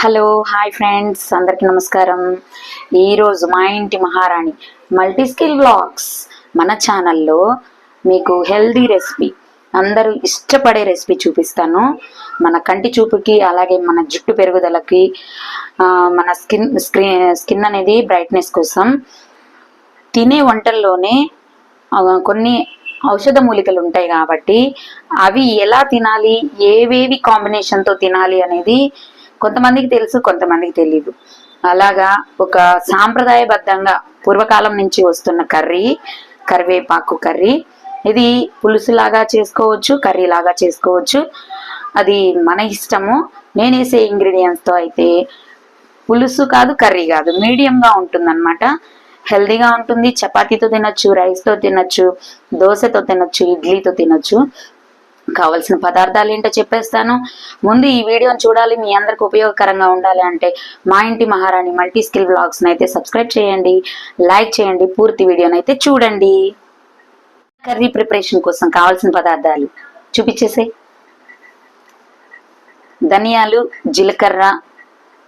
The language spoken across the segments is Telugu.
హలో హాయ్ ఫ్రెండ్స్ అందరికీ నమస్కారం. ఈరోజు మా ఇంటి మహారాణి మల్టీ స్కిల్ బ్లాగ్స్ మన ఛానల్లో మీకు హెల్దీ రెసిపీ అందరూ ఇష్టపడే రెసిపీ చూపిస్తాను. మన కంటి చూపుకి అలాగే మన జుట్టు పెరుగుదలకి మన స్కిన్ స్క్రీన్ స్కిన్ అనేది బ్రైట్నెస్ కోసం తినే వంటల్లోనే కొన్ని ఔషధ మూలికలు ఉంటాయి కాబట్టి అవి ఎలా తినాలి ఏవేవి కాంబినేషన్తో తినాలి అనేది కొంతమందికి తెలుసు కొంతమందికి తెలియదు అలాగా ఒక సాంప్రదాయబద్ధంగా పూర్వకాలం నుంచి వస్తున్న కర్రీ కరివేపాకు కర్రీ. ఇది పులుసులాగా చేసుకోవచ్చు కర్రీ లాగా చేసుకోవచ్చు. అది మన ఇష్టము. నేనేసే ఇంగ్రీడియంట్స్తో అయితే పులుసు కాదు కర్రీ కాదు. మీడియంగా ఉంటుందన్నమాట. హెల్దీగా ఉంటుంది. చపాతీతో తినొచ్చు రైస్తో తినొచ్చు దోశతో తినొచ్చు ఇడ్లీతో తినొచ్చు. కావలసిన పదార్థాలు ఏంటో చెప్పేస్తాను. ముందు ఈ వీడియోని చూడాలి మీ అందరికి ఉపయోగకరంగా ఉండాలి అంటే మా ఇంటి మహారాణి మల్టీ స్కిల్ బ్లాగ్స్ని అయితే సబ్స్క్రైబ్ చేయండి లైక్ చేయండి పూర్తి వీడియోని అయితే చూడండి. కర్రీ ప్రిపరేషన్ కోసం కావాల్సిన పదార్థాలు చూపించేసే ధనియాలు జీలకర్ర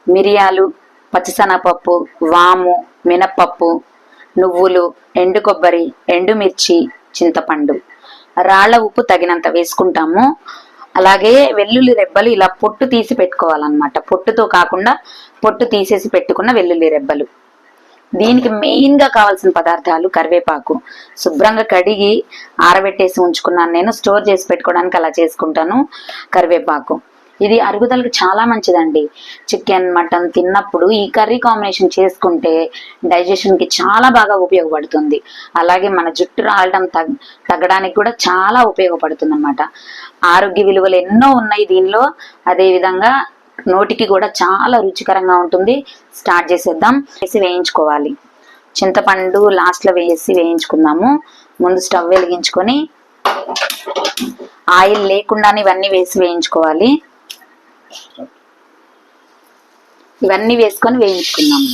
మిరియాలు పచ్చిశనగపప్పు వాము మినప్పప్పు నువ్వులు ఎండు కొబ్బరి ఎండుమిర్చి చింతపండు. రాళ్ళ ఉప్పు తగినంత వేసుకుంటాము. అలాగే వెల్లుల్లి రెబ్బలు ఇలా పొట్టు తీసి పెట్టుకోవాలన్నమాట. పొట్టుతో కాకుండా పొట్టు తీసేసి పెట్టుకున్న వెల్లుల్లి రెబ్బలు. దీనికి మెయిన్గా కావాల్సిన పదార్థాలు కరివేపాకు. శుభ్రంగా కడిగి ఆరబెట్టేసి ఉంచుకున్నాను నేను. స్టోర్ చేసి పెట్టుకోవడానికి అలా చేసుకుంటాను కరివేపాకు. ఇది అరుగుదలకు చాలా మంచిదండి. చికెన్ మటన్ తిన్నప్పుడు ఈ కర్రీ కాంబినేషన్ చేసుకుంటే డైజెషన్కి చాలా బాగా ఉపయోగపడుతుంది. అలాగే మన జుట్టు రాలడం తగ్ తగ్గడానికి కూడా చాలా ఉపయోగపడుతుంది అనమాట ఆరోగ్య విలువలు ఎన్నో ఉన్నాయి దీనిలో. అదే విధంగా నోటికి కూడా చాలా రుచికరంగా ఉంటుంది. స్టార్ట్ చేసేద్దాం. వేసి వేయించుకోవాలి. చింతపండు లాస్ట్లో వేసి వేయించుకుందాము. ముందు స్టవ్ వెలిగించుకొని ఆయిల్ లేకుండానే ఇవన్నీ వేసి వేయించుకోవాలి. ఇవన్నీ వేసుకొని వేయించుకున్నాం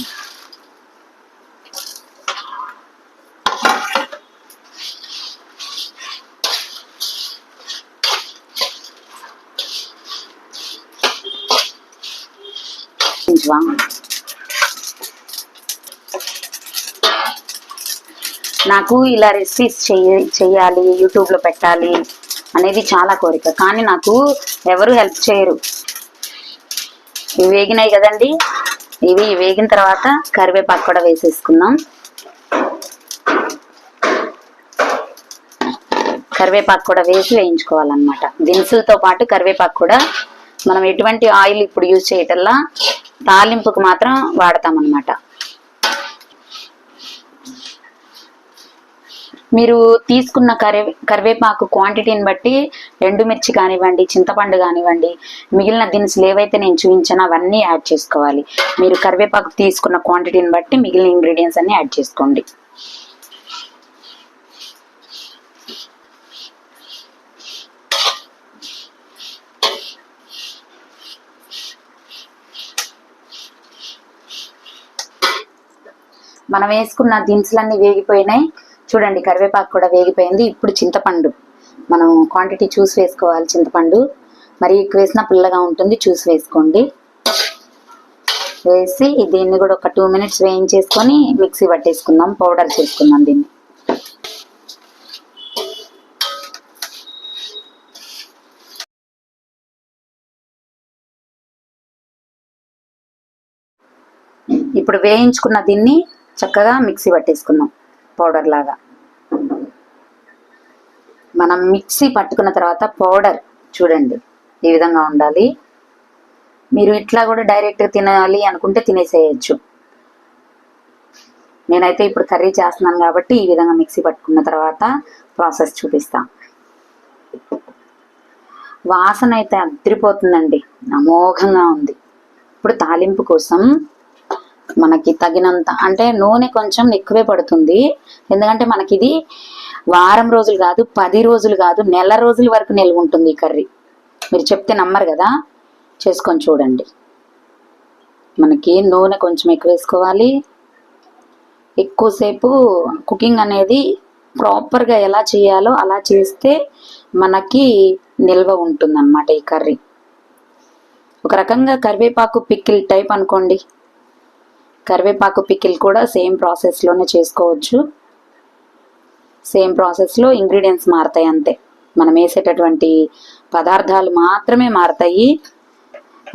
నాకు ఇలా రెసిపీస్ చెయ్య చెయ్యాలి యూట్యూబ్లో పెట్టాలి అనేది చాలా కోరిక. కానీ నాకు ఎవరు హెల్ప్ చేయరు. ఇవి వేగినాయి కదండి. ఇవి వేగిన తర్వాత కరివేపాకు కూడా వేసేసుకుందాం. కరివేపాకు కూడా వేసి వేయించుకోవాలన్నమాట. దినుసులతో పాటు కరివేపాకు కూడా మనం ఎటువంటి ఆయిల్ ఇప్పుడు యూజ్ చేయటల్లా తాలింపుకు మాత్రం వాడతామన్నమాట. మీరు తీసుకున్న కరివే కరివేపాకు క్వాంటిటీని బట్టి ఎండుమిర్చి కానివ్వండి చింతపండు కానివ్వండి మిగిలిన దినుసులు ఏవైతే నేను చూపించానో అవన్నీ యాడ్ చేసుకోవాలి. మీరు కరివేపాకు తీసుకున్న క్వాంటిటీని బట్టి మిగిలిన ఇంగ్రీడియంట్స్ అన్ని యాడ్ చేసుకోండి. మనం వేసుకున్న దినుసులన్నీ వేగిపోయినాయి. చూడండి కరివేపాకు కూడా వేగిపోయింది. ఇప్పుడు చింతపండు. మనం క్వాంటిటీ చూసి వేసుకోవాలి చింతపండు. మరి ఎక్కువ వేసినా పుల్లగా ఉంటుంది చూసి వేసుకోండి. వేసి దీన్ని కూడా ఒక టూ మినిట్స్ వేయించేసుకొని మిక్సీ పట్టేసుకుందాం పౌడర్ చేసుకుందాం దీన్ని. ఇప్పుడు వేయించుకున్న దీన్ని చక్కగా మిక్సీ పట్టేసుకుందాం పౌడర్ లాగా. మనం మిక్సీ పట్టుకున్న తర్వాత పౌడర్ చూడండి ఈ విధంగా ఉండాలి. మీరు ఇట్లా కూడా డైరెక్ట్గా తినాలి అనుకుంటే తినేసేయచ్చు. నేనైతే ఇప్పుడు కర్రీ చేస్తున్నాను కాబట్టి ఈ విధంగా మిక్సీ పట్టుకున్న తర్వాత ప్రాసెస్ చూపిస్తా. వాసన అయితే అద్దరిపోతుందండి అమోఘంగా ఉంది. ఇప్పుడు తాలింపు కోసం మనకి తగినంత అంటే నూనె కొంచెం ఎక్కువే పడుతుంది. ఎందుకంటే మనకి ఇది వారం రోజులు కాదు పది రోజులు కాదు నెల రోజుల వరకు నిల్వ ఉంటుంది ఈ కర్రీ. మీరు చెప్తే నమ్మరు కదా? చేసుకొని చూడండి. మనకి నూనె కొంచెం ఎక్కువ వేసుకోవాలి. ఎక్కువసేపు కుకింగ్ అనేది ప్రాపర్గా ఎలా చేయాలో అలా చేస్తే మనకి నిల్వ ఉంటుంది ఈ కర్రీ. ఒక రకంగా కరివేపాకు పిక్కిల్ టైప్ అనుకోండి. కరివేపాకు పిక్కిల్ కూడా సేమ్ ప్రాసెస్లోనే చేసుకోవచ్చు. సేమ్ ప్రాసెస్లో ఇంగ్రీడియంట్స్ మారుతాయి అంతే. మనం వేసేటటువంటి పదార్థాలు మాత్రమే మారుతాయి.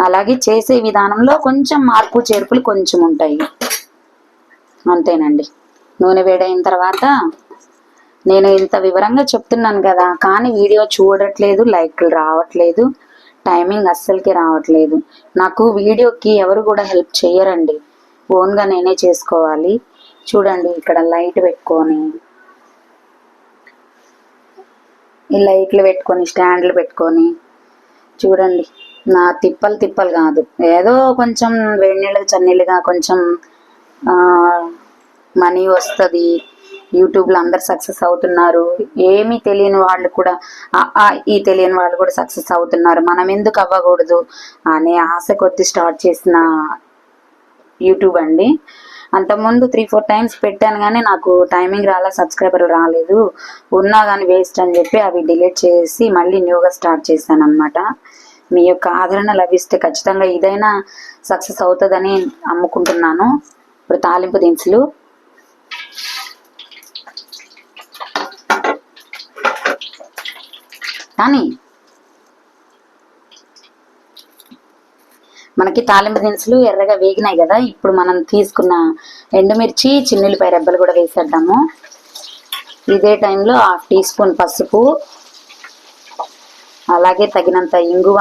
అలాగే చేసే విధానంలో కొంచెం మార్పు చేర్పులు కొంచెం ఉంటాయి. అంతేనండి. నూనె వేడైన తర్వాత నేను ఇంత వివరంగా చెప్తున్నాను కదా కానీ వీడియో చూడట్లేదు లైక్లు రావట్లేదు టైమింగ్ అస్సలకి రావట్లేదు. నాకు వీడియోకి ఎవరు కూడా హెల్ప్ చేయరండి. ఓన్గా నేనే చేసుకోవాలి. చూడండి ఇక్కడ లైట్ పెట్టుకొని ఈ లైట్లు పెట్టుకొని స్టాండ్లు పెట్టుకొని చూడండి. నా తిప్పలు తిప్పలు కాదు. ఏదో కొంచెం వేడి చన్నీళ్ళుగా కొంచెం మనీ వస్తుంది. యూట్యూబ్లో అందరు సక్సెస్ అవుతున్నారు. ఏమీ తెలియని వాళ్ళు కూడా ఈ తెలియని వాళ్ళు కూడా సక్సెస్ అవుతున్నారు. మనం ఎందుకు అవ్వకూడదు అనే ఆశ కొద్ది స్టార్ట్ చేసిన యూట్యూబ్ అండి. అంతకుముందు త్రీ ఫోర్ టైమ్స్ పెట్టాను కానీ నాకు టైమింగ్ రాలే సబ్స్క్రైబర్ రాలేదు. ఉన్నా కానీ వేస్ట్ అని చెప్పి అవి డిలీట్ చేసి మళ్ళీ న్యూగా స్టార్ట్ చేశాను అనమాట మీ యొక్క ఆదరణ లభిస్తే ఖచ్చితంగా ఇదైనా సక్సెస్ అవుతుందని అమ్ముకుంటున్నాను. ఇప్పుడు తాలింపు దినుసులు. కానీ మనకి తాలింపు దినుసులు ఎర్రగా వేగినాయి కదా ఇప్పుడు మనం తీసుకున్న ఎండుమిర్చి చిన్నులపై రెబ్బలు కూడా వేసేద్దాము. ఇదే టైంలో హాఫ్ టీ స్పూన్ పసుపు అలాగే తగినంత ఇంగువ.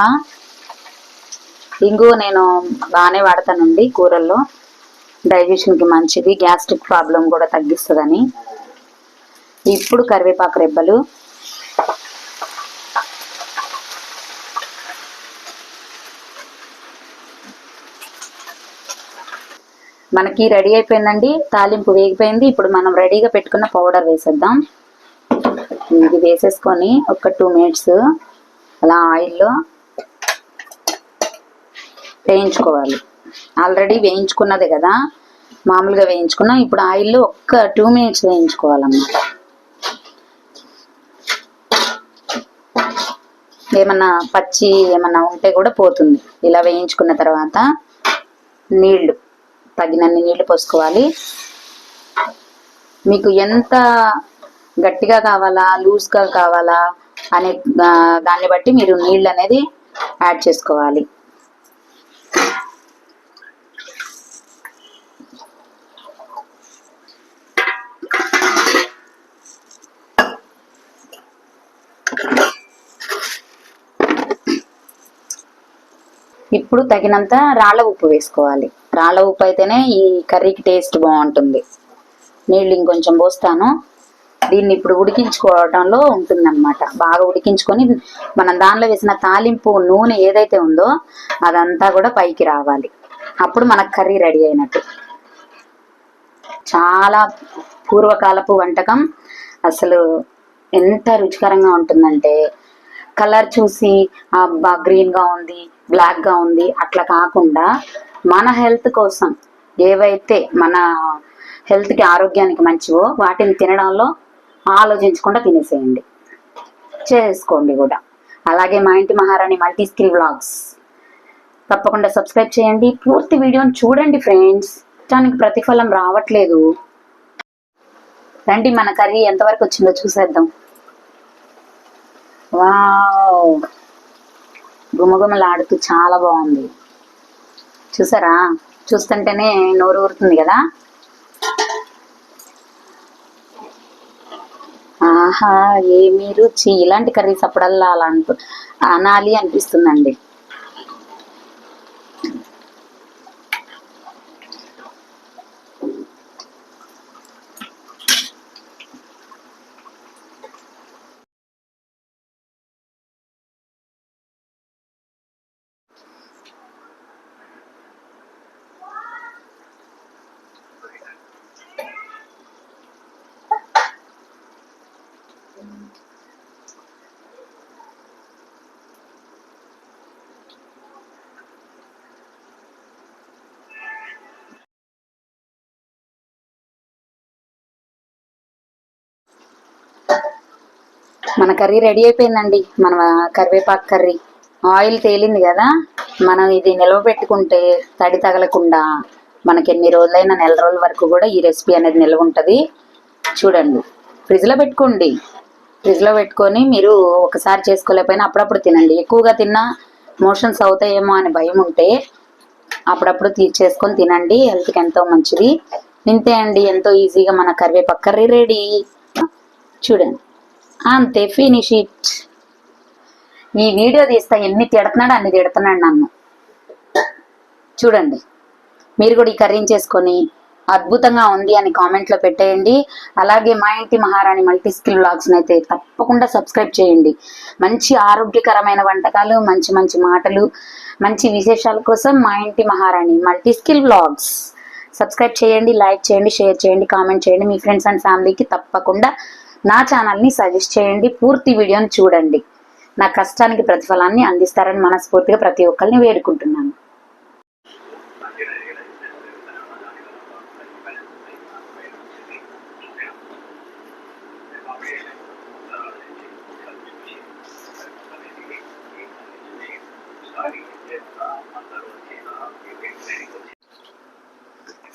ఇంగువ నేను బాగానే వాడతానండి కూరల్లో. డైజెషన్కి మంచిది గ్యాస్ట్రిక్ ప్రాబ్లం కూడా తగ్గిస్తుందని. ఇప్పుడు కరివేపాకు రెబ్బలు మనకి రెడీ అయిపోయిందండి. తాలింపు వేగిపోయింది. ఇప్పుడు మనం రెడీగా పెట్టుకున్న పౌడర్ వేసేద్దాం. ఇది వేసేసుకొని ఒక టూ మినిట్స్ అలా ఆయిల్లో వేయించుకోవాలి. ఆల్రెడీ వేయించుకున్నదే కదా. మామూలుగా వేయించుకున్నాం. ఇప్పుడు ఆయిల్లో ఒక్క టూ మినిట్స్ వేయించుకోవాలన్నమాట ఏమన్నా పచ్చి ఏమన్నా ఉంటే కూడా పోతుంది. ఇలా వేయించుకున్న తర్వాత నీళ్ళు. తగినన్ని నీళ్ళు పోసుకోవాలి. మీకు ఎంత గట్టిగా కావాలా లూజ్గా కావాలా అనే దాన్ని బట్టి మీరు నీళ్ళు అనేది యాడ్ చేసుకోవాలి. ఇప్పుడు తగినంత రాళ్ళ ఉప్పు వేసుకోవాలి. రాళ్ళ ఉప్పు అయితేనే ఈ కర్రీకి టేస్ట్ బాగుంటుంది. నీళ్ళు ఇంకొంచెం పోస్తాను. దీన్ని ఇప్పుడు ఉడికించుకోవడంలో ఉంటుందన్నమాట. బాగా ఉడికించుకొని మనం దానిలో వేసిన తాలింపు నూనె ఏదైతే ఉందో అదంతా కూడా పైకి రావాలి. అప్పుడు మనకు కర్రీ రెడీ అయినట్టు. చాలా పూర్వకాలపు వంటకం. అసలు ఎంత రుచికరంగా ఉంటుందంటే కలర్ చూసి అబ్బా గ్రీన్గా ఉంది బ్లాక్గా ఉంది అట్లా కాకుండా మన హెల్త్ కోసం ఏవైతే మన హెల్త్కి ఆరోగ్యానికి మంచివో వాటిని తినడంలో ఆలోచించకుండా తినేసేయండి. చేసుకోండి కూడా. అలాగే మా ఇంటి మహారాణి మల్టీ స్కిల్ వ్లాగ్స్ తప్పకుండా సబ్స్క్రైబ్ చేయండి. పూర్తి వీడియోని చూడండి ఫ్రెండ్స్. దానికి ప్రతిఫలం రావట్లేదు. రండి మన కర్రీ ఎంతవరకు వచ్చిందో చూసేద్దాం. వావ్! గుమగుమలాడుతూ చాలా బాగుంది. చూసారా? చూస్తుంటేనే నోరు ఊరుతుంది కదా? ఆహా ఏమి రుచి. ఇలాంటి కర్రీస్ అప్పుడల్లా అలా అంటూ అనాలి అనిపిస్తుందండి. మన కర్రీ రెడీ అయిపోయిందండి. మన కరివేపాకు కర్రీ. ఆయిల్ తేలింది కదా మనం ఇది నిల్వ పెట్టుకుంటే తడి తగలకుండా మనకి ఎన్ని రోజులైనా నెల రోజుల వరకు కూడా ఈ రెసిపీ అనేది నిల్వ ఉంటుంది. చూడండి. ఫ్రిడ్జ్లో పెట్టుకోండి. ఫ్రిడ్జ్లో పెట్టుకొని మీరు ఒకసారి చేసుకోలేకపోయినా అప్పుడప్పుడు తినండి. ఎక్కువగా తిన్నా మోషన్స్ అవుతాయేమో అని భయం ఉంటే అప్పుడప్పుడు తీర్చేసుకొని తినండి. హెల్త్కి ఎంతో మంచిది. ఇంతే అండి ఎంతో ఈజీగా మన కరివేపాకు కర్రీ రెడీ. చూడండి. అంతే ఫినిష్ ఇట్ ఈ వీడియో తీస్తా ఎన్ని తిడుతున్నాడు అన్ని తిడుతున్నాడు నన్ను. చూడండి మీరు కూడా ఈ కర్రీని చేసుకొని అద్భుతంగా ఉంది అని కామెంట్లో పెట్టేయండి. అలాగే మా ఇంటి మహారాణి మల్టీ స్కిల్ బ్లాగ్స్ని అయితే తప్పకుండా సబ్స్క్రైబ్ చేయండి. మంచి ఆరోగ్యకరమైన వంటకాలు మంచి మంచి మాటలు మంచి విశేషాల కోసం మా ఇంటి మహారాణి మల్టీ స్కిల్ వ్లాగ్స్ సబ్స్క్రైబ్ చేయండి లైక్ చేయండి షేర్ చేయండి కామెంట్ చేయండి. మీ ఫ్రెండ్స్ అండ్ ఫ్యామిలీకి తప్పకుండా నా ఛానల్ని సజెస్ట్ చేయండి పూర్తి వీడియోని చూడండి. నా కష్టానికి ప్రతిఫలాన్ని అందిస్తారని మనస్ఫూర్తిగా ప్రతి ఒక్కరిని వేడుకుంటున్నాను.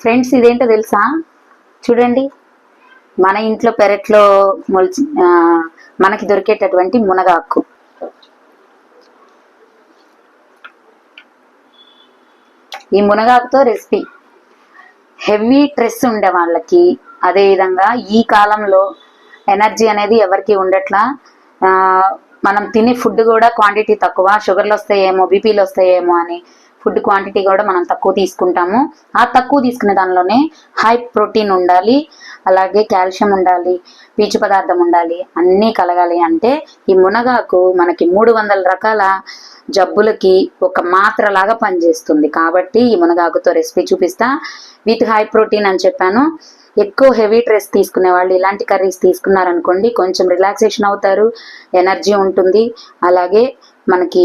ఫ్రెండ్స్ ఇదేంటో తెలుసా? చూడండి. మన ఇంట్లో పెరట్లో మొలిచి మనకి దొరికేటటువంటి మునగాకు. ఈ మునగాకుతో రెసిపీ. హెవీ స్ట్రెస్ ఉండే వాళ్ళకి అదేవిధంగా ఈ కాలంలో ఎనర్జీ అనేది ఎవరికి ఉండట్లా మనం తినే ఫుడ్ కూడా క్వాంటిటీ తక్కువ షుగర్లు వస్తాయేమో బీపీలు వస్తాయేమో అని ఫుడ్ క్వాంటిటీ కూడా మనం తక్కువ తీసుకుంటాము. ఆ తక్కువ తీసుకునే దానిలోనే హై ప్రోటీన్ ఉండాలి అలాగే కాల్షియం ఉండాలి పీచు పదార్థం ఉండాలి అన్నీ కలగాలి అంటే ఈ మునగాకు మనకి మూడు వందల రకాల జబ్బులకి ఒక మాత్ర లాగా పనిచేస్తుంది. కాబట్టి ఈ మునగాకుతో రెసిపీ చూపిస్తా. విత్ హై ప్రోటీన్ అని చెప్పాను. ఎక్కువ హెవీ డ్రెస్ తీసుకునే వాళ్ళు ఇలాంటి కర్రీస్ తీసుకున్నారనుకోండి కొంచెం రిలాక్సేషన్ అవుతారు ఎనర్జీ ఉంటుంది. అలాగే మనకి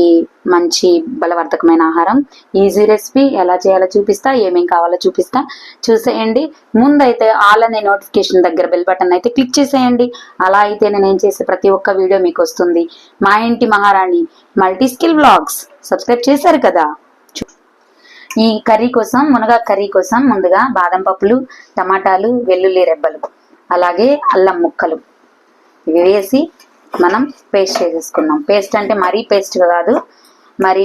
మంచి బలవర్ధకమైన ఆహారం. ఈజీ రెసిపీ ఎలా చేయాలో చూపిస్తా ఏమేం కావాలో చూపిస్తా. చూసేయండి. ముందైతే ఆల్ అనే నోటిఫికేషన్ దగ్గర బెల్ బటన్ అయితే క్లిక్ చేసేయండి. అలా అయితే నేను చేసే ప్రతి ఒక్క వీడియో మీకు వస్తుంది. మా ఇంటి మహారాణి మల్టీ స్కిల్ వ్లాగ్స్ సబ్స్క్రైబ్ చేశారు కదా? ఈ కర్రీ కోసం మునగా కర్రీ కోసం ముందుగా బాదం పప్పులు టమాటాలు వెల్లుల్లి రెబ్బలు అలాగే అల్లం ముక్కలు. ఇవి వేసి మనం పేస్ట్ చేసేసుకున్నాం. పేస్ట్ అంటే మరీ పేస్ట్గా కాదు మరీ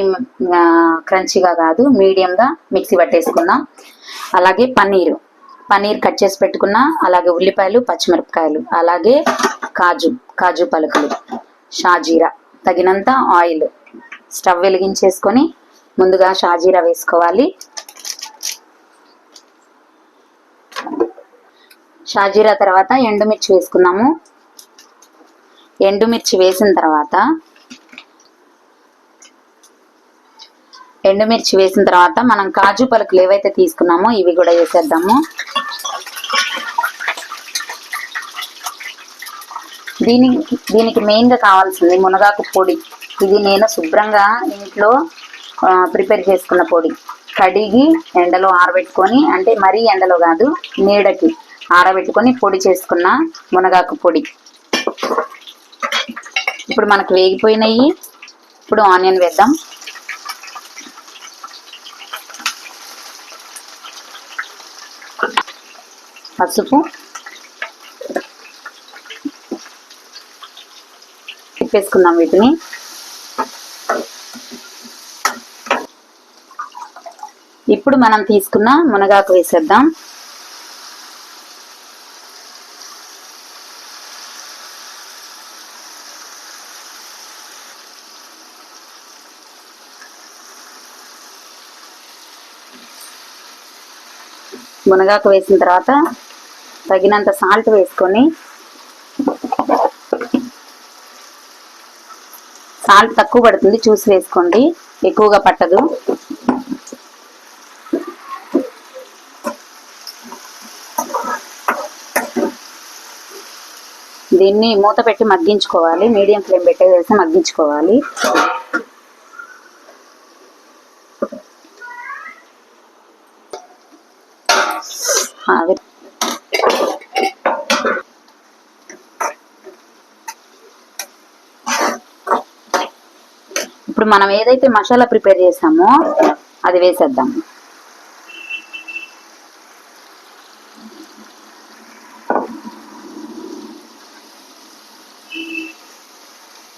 క్రంచీగా కాదు మీడియంగా మిక్సీ పట్టేసుకుందాం అలాగే పన్నీరు. పన్నీర్ కట్ చేసి పెట్టుకున్న అలాగే ఉల్లిపాయలు పచ్చిమిరపకాయలు అలాగే కాజు కాజు పలుకులు షాజీరా తగినంత ఆయిల్ స్టవ్ వెలిగించేసుకొని ముందుగా షాజీరా వేసుకోవాలి. షాజీరా తర్వాత ఎండుమిర్చి వేసుకున్నాము. ఎండుమిర్చి వేసిన తర్వాత ఎండుమిర్చి వేసిన తర్వాత మనం కాజు పలుకులు ఏవైతే తీసుకున్నామో ఇవి కూడా వేసేద్దాము. దీనికి దీనికి మెయిన్గా కావాల్సింది మునగాకు పొడి. ఇది నేను శుభ్రంగా ఇంట్లో ప్రిపేర్ చేసుకున్న పొడి. కడిగి ఎండలో ఆరబెట్టుకొని అంటే మరీ ఎండలో కాదు నీడకి ఆరబెట్టుకొని పొడి చేసుకున్న మునగాకు పొడి. ఇప్పుడు మనకు వేగిపోయినాయి. ఇప్పుడు ఆనియన్ వేద్దాం. పసుపు. తిప్పేసుకుందాం వీటిని. ఇప్పుడు మనం తీసుకున్న మునగాకు వేసేద్దాం. మునగాకు వేసిన తర్వాత తగినంత సాల్ట్ వేసుకొని సాల్ట్ తక్కువ పడుతుంది చూసి వేసుకోండి. ఎక్కువగా పట్టదు. దీన్ని మూత పెట్టి మగ్గించుకోవాలి. మీడియం ఫ్లేమ్ పెట్టేసి మగ్గించుకోవాలి. ఇప్పుడు మనం ఏదైతే మసాలా ప్రిపేర్ చేసామో అది వేసేద్దాం.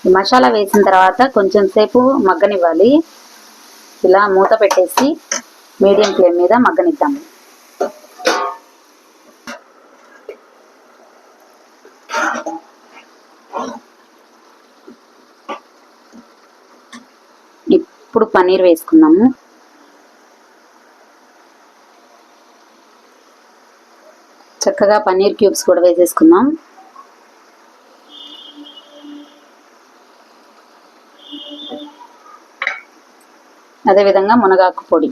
ఈ మసాలా వేసిన తర్వాత కొంచెం సేపు మగ్గనివ్వాలి. ఇలా మూత పెట్టేసి మీడియం ఫ్లేమ్ మీద మగ్గనిద్దాము. ఇప్పుడు పన్నీర్ వేసుకుందాము. చక్కగా పన్నీర్ క్యూబ్స్ కూడా వేసేసుకుందాం. అదేవిధంగా మునగాకు పొడి.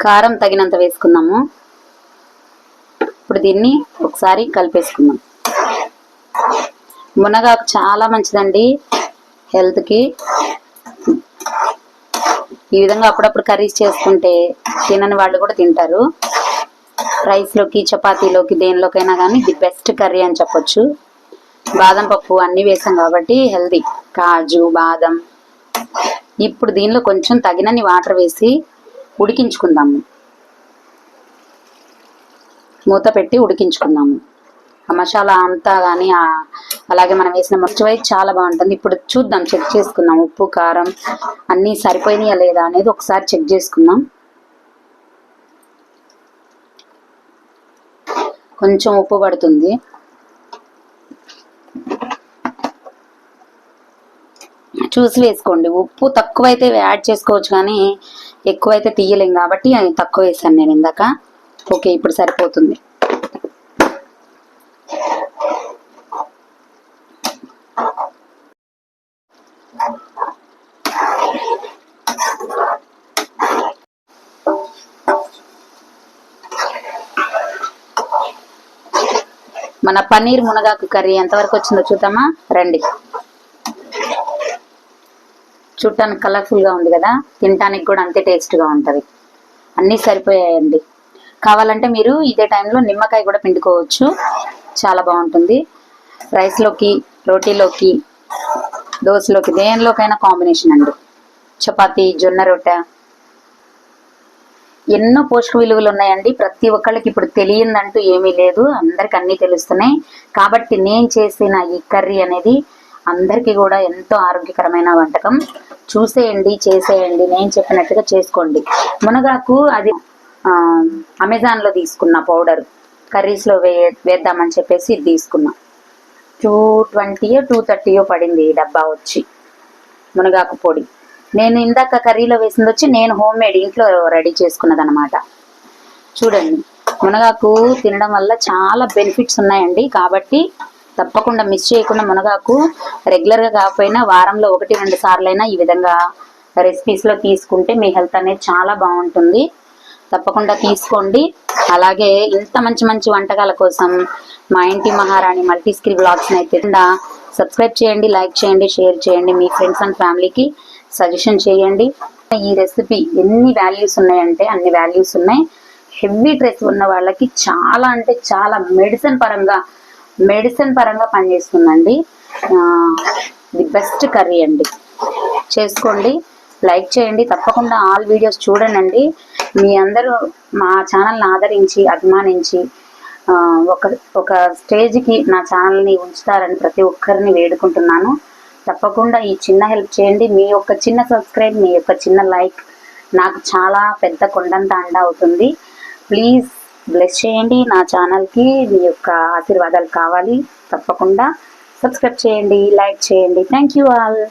కారం తగినంత వేసుకుందాము. ఇప్పుడు దీన్ని ఒకసారి కలిపేసుకుందాం. మునగాకు చాలా మంచిదండి హెల్త్కి ఈ విధంగా అప్పుడప్పుడు కర్రీస్ చేసుకుంటే తినని వాళ్ళు కూడా తింటారు. రైస్లోకి చపాతీలోకి దేనిలోకైనా కానీ ది బెస్ట్ కర్రీ అని చెప్పొచ్చు. బాదం పప్పు అన్నీ వేసాం కాబట్టి హెల్దీ కాజు బాదం. ఇప్పుడు దీనిలో కొంచెం తగినన్ని వాటర్ వేసి ఉడికించుకుందాము. మూత పెట్టి ఉడికించుకుందాము. మసాలా అంతా కానీ అలాగే మనం వేసిన మర్చిపోయి చాలా బాగుంటుంది. ఇప్పుడు చూద్దాం చెక్ చేసుకుందాం. ఉప్పు కారం అన్నీ సరిపోయినాయా లేదా అనేది ఒకసారి చెక్ చేసుకుందాం. కొంచెం ఉప్పు పడుతుంది. చూసి వేసుకోండి. ఉప్పు తక్కువైతే యాడ్ చేసుకోవచ్చు కానీ ఎక్కువైతే తీయలేం కాబట్టి తక్కువ వేసాను నేను ఇందాక. ఓకే ఇప్పుడు సరిపోతుంది. మన పన్నీర్ మునగాకు కర్రీ ఎంతవరకు వచ్చిందో చూద్దామా? రండి. చూడటానికి కలర్ఫుల్గా ఉంది కదా? తినటానికి కూడా అంతే టేస్ట్గా ఉంటుంది. అన్నీ సరిపోయాయండి. కావాలంటే మీరు ఇదే టైంలో నిమ్మకాయ కూడా పిండుకోవచ్చు. చాలా బాగుంటుంది. రైస్లోకి రోటీలోకి దోశలోకి దేనిలోకైనా కాంబినేషన్ అండి. చపాతీ జొన్న రొట్టె ఎన్నో పోషక విలువలు ఉన్నాయండి. ప్రతి ఒక్కళ్ళకి ఇప్పుడు తెలియదంటూ ఏమీ లేదు. అందరికి అన్నీ తెలుస్తున్నాయి. కాబట్టి నేను చేసిన ఈ కర్రీ అనేది అందరికీ కూడా ఎంతో ఆరోగ్యకరమైన వంటకం. చూసేయండి చేసేయండి. నేను చెప్పినట్టుగా చేసుకోండి. మునగాకు అది అమెజాన్లో తీసుకున్న పౌడర్. కర్రీస్లో వే వేద్దామని చెప్పేసి ఇది తీసుకున్నా. టూ ట్వంటీయో టూ థర్టీయో పడింది ఈ డబ్బా వచ్చి మునగాకు పొడి. నేను ఇందాక కర్రీలో వేసింది వచ్చి నేను హోమ్ మేడ్ ఇంట్లో రెడీ చేసుకున్నది అనమాట చూడండి మునగాకు తినడం వల్ల చాలా బెనిఫిట్స్ ఉన్నాయండి. కాబట్టి తప్పకుండా మిస్ చేయకుండా మునగాకు రెగ్యులర్గా కాకపోయినా వారంలో ఒకటి రెండు సార్లైనా ఈ విధంగా రెసిపీస్లో తీసుకుంటే మీ హెల్త్ అనేది చాలా బాగుంటుంది. తప్పకుండా తీసుకోండి. అలాగే ఇంత మంచి మంచి వంటకాల కోసం మా ఇంటి మహారాణి మల్టీ స్క్రీన్ బ్లాగ్స్ని అయితే సబ్స్క్రైబ్ చేయండి లైక్ చేయండి షేర్ చేయండి మీ ఫ్రెండ్స్ అండ్ ఫ్యామిలీకి. సజెషన్ చేయండి. ఈ రెసిపీ ఎన్ని వాల్యూస్ ఉన్నాయంటే అన్ని వాల్యూస్ ఉన్నాయి. హెవీ స్ట్రెస్ ఉన్న వాళ్ళకి చాలా అంటే చాలా మెడిసిన్ పరంగా మెడిసిన్ పరంగా పనిచేస్తుందండి. ది బెస్ట్ కర్రీ అండి. చేసుకోండి లైక్ చేయండి. తప్పకుండా ఆల్ వీడియోస్ చూడండి. మీ అందరూ మా ఛానల్ని ఆదరించి అభిమానించి ఒక ఒక స్టేజ్కి నా ఛానల్ని ఉంచుతారని ప్రతి ఒక్కరిని వేడుకుంటున్నాను. తప్పకుండా ఈ చిన్న హెల్ప్ చేయండి. మీ యొక్క చిన్న సబ్స్క్రైబ్ మీ యొక్క చిన్న లైక్ నాకు చాలా పెద్ద కొండంత అండ అవుతుంది. ప్లీజ్ బ్లెస్ చేయండి. నా ఛానల్కి మీ యొక్క ఆశీర్వాదాలు కావాలి. తప్పకుండా సబ్స్క్రైబ్ చేయండి లైక్ చేయండి. Thank you all.